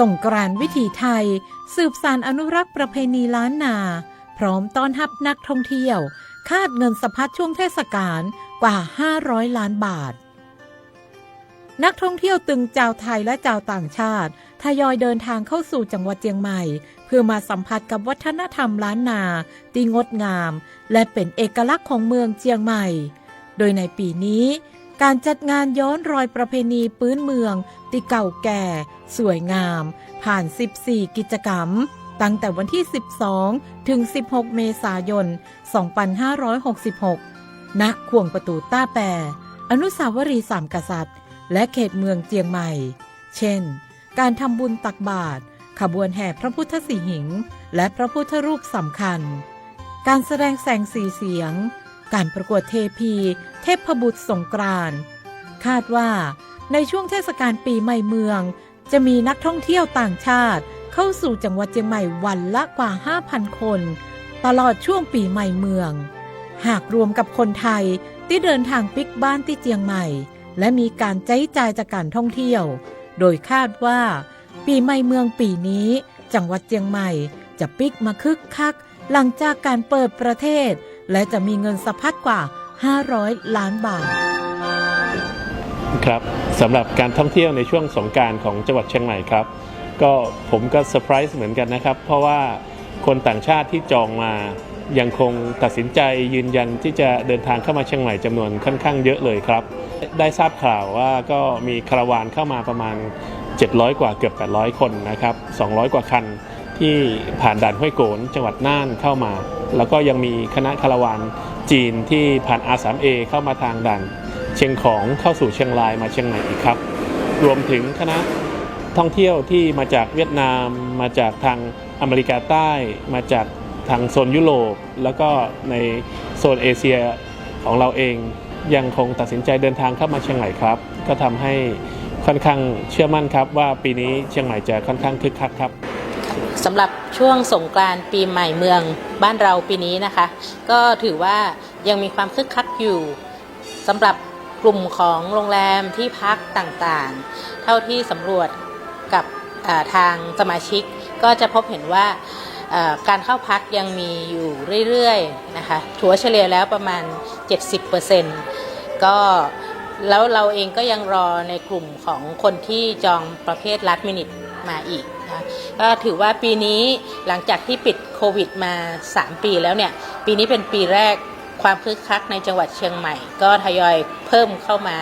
ส่งกรานวิถีไทย สืบสารอนุรักษ์ประเพณีล้านนา พร้อมต้อนรับนักท่องเที่ยว คาดเงินสะพัดช่วงเทศกาลกว่า 500 ล้านบาท นักท่องเที่ยวตึงชาวไทยและชาวต่างชาติ ทยอยเดินทางเข้าสู่จังหวัดเชียงใหม่ เพื่อมาสัมผัสกับวัฒนธรรมล้านนาที่งดงาม และเป็นเอกลักษณ์ของเมืองเชียงใหม่ โดยในปีนี้ การจัดงานย้อนรอยประเพณีพื้นเมืองที่เก่าแก่ สวยงาม ผ่าน 14 กิจกรรม ตั้งแต่วันที่ 12 ถึง 16 เมษายน 2566 ณขวงประตูต้าแปรอนุสาวรีย์สามกษัตริย์ และเขตเมืองเจียงใหม่ เช่น การทำบุญตักบาตรขบวนแห่พระพุทธสีหิง และพระพุทธรูปสำคัญ การแสดงแสงสีเสียง การประกวดเทพี เทพบุตรสงกรานคาดว่าในช่วงเทศกาลปีใหม่เมือง จะมีนักท่องเที่ยวต่างชาติเข้าสู่จังหวัดเชียงใหม่วันละกว่า 5,000 คน ตลอดช่วงปีใหม่เมือง หากรวมกับคนไทยที่เดินทางปิกบ้านที่เจียงใหม่ และมีการใช้จ่ายจากการท่องเที่ยว โดยคาดว่า ปีใหม่เมืองปีนี้ จังหวัดเจียงใหม่จะปิกมาคึกคัก หลังจากการเปิดประเทศ และจะมีเงินสะพัดกว่า 500 ล้านบาท ครับสำหรับการท่องเที่ยวในช่วงสงการของจังหวัดเชียงใหม่ครับ ก็ผมก็เซอร์ไพรส์เหมือนกันนะครับ เพราะว่าคนต่างชาติที่จองมายังคงตัดสินใจยืนยันที่จะเดินทางเข้ามาเชียงใหม่จำนวนค่อนข้างเยอะเลยครับ ได้ทราบข่าวว่าก็มีคาราวานเข้ามาประมาณ 700 กว่าเกือบ 800 คนนะครับ 200 กว่าคัน ที่ผ่านด่านห้วยโกนจังหวัดน่านเข้ามา แล้วก็ยังมีคณะคาราวานจีนที่ผ่าน R3A เข้ามาทางด่านเชียงของเข้าสู่เชียงรายมาเชียงใหม่อีกครับ รวมถึงคณะท่องเที่ยวที่มาจากเวียดนาม มาจากทางอเมริกาใต้ มาจากทางโซนยุโรป แล้วก็ในโซนเอเชียของเราเองยังคงตัดสินใจเดินทางเข้ามาเชียงใหม่ครับ ก็ทำให้ค่อนข้างเชื่อมั่นครับว่าปีนี้เชียงใหม่จะค่อนข้างคึกคักครับ สำหรับช่วงสงกรานต์ปีใหม่เมืองบ้านเราปีนี้นะคะ ก็ถือว่ายังมีความคึกคักอยู่สำหรับกลุ่มของโรงแรมที่พักต่างๆ เท่าที่สำรวจกับาทางสมาชิกก็จะพบเห็นว่าอ่าการเข้าพักยังมีอยู่เรื่อยๆนะคะถัวเฉลี่ยแล้วประมาณ 70%ก็แล้วเราเองก็ยังรอในกลุ่มของคนที่จองประเภทลัดมินิท มาอีกนะก็ถือว่าปีนี้หลังจากที่ปิดโควิดมา 3 ปีแล้วเนี่ย ปีนี้เป็นปีแรกความคึกคักในจังหวัดเชียงใหม่ ก็ทยอยเพิ่มเข้ามา